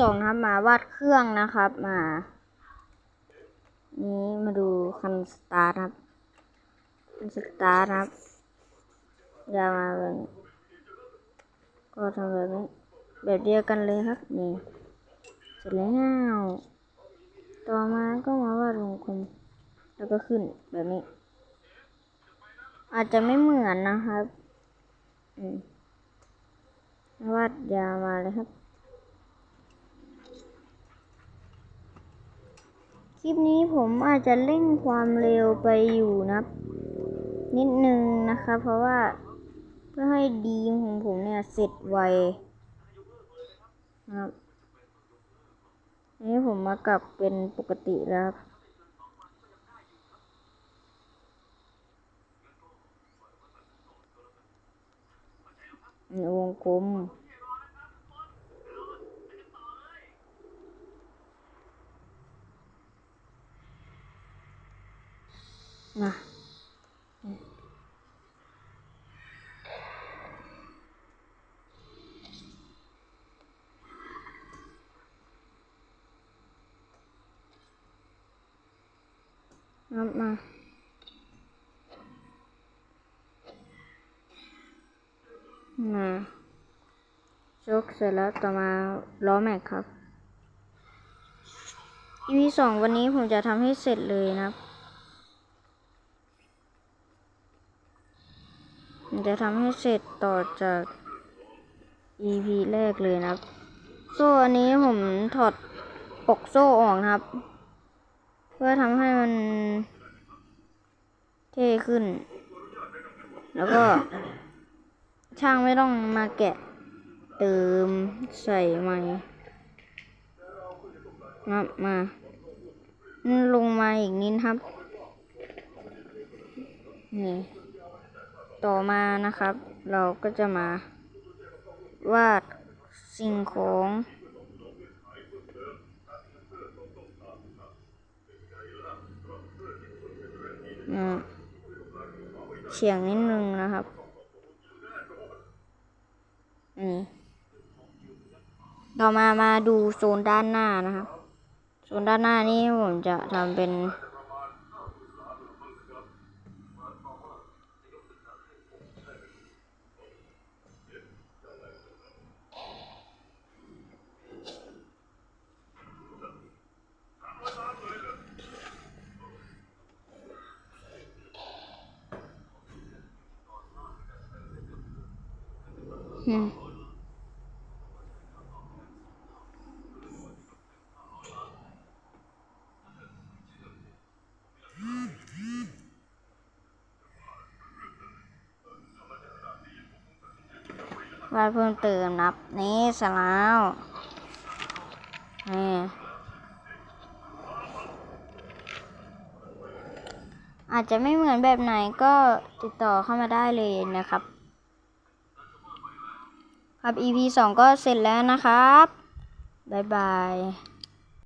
สองครับมาวาดเครื่องนะครับมา นี้มาดูคันสตาร์ทครับคันสตาร์ทครับยามาแบบก็ทำแบบนี้แบบเดียวกันเลยครับนี่เสร็จแล้วต่อมาก็มาวาดวงกลมแล้วก็ขึ้นแบบนี้ อาจจะไม่เหมือนนะครับ อืมวาดยาวมาเลยครับ คลิปนี้ผมอาจจะเร่งความเร็วไปอยู่นะครับนิดนึงนะคะ เพราะว่าเพื่อให้ดีมของผมเนี่ยเสร็จไวนะครับนนี้ผมมากลับเป็นปกติแล้วครับนี่วงกลม มาครับมามาชกเสร็จแล้วต่อมาล้อแม็กครับ EP สองวันนี้ผมจะทำให้เสร็จเลยนะครับ ผม จะทำให้เสร็จต่อจาก EP แรกเลยนะครับ โซ่อันนี้ผมถอดปกโซ่ออกครับ เพื่อทำให้มันเท่ขึ้น แล้วก็ ช่างไม่ต้องมาแกะ เติมใส่ใหม่ครับมาลงมาอีกนิดครับ นี่ ต่อมานะครับ เราก็จะมาวาดสิ่งของเฉียงนิดนึงนะครับอืมต่อมามาดูโซนด้านหน้านะครับ โซนด้านหน้านี้ผมจะทำเป็น วาดเพิ่มเติมนับนี่สแล้วนี่อาจจะไม่เหมือนแบบไหนก็ติดต่อเข้ามาได้เลยนะครับ ครับ EP สองก็เสร็จแล้วนะครับ บ๊ายบาย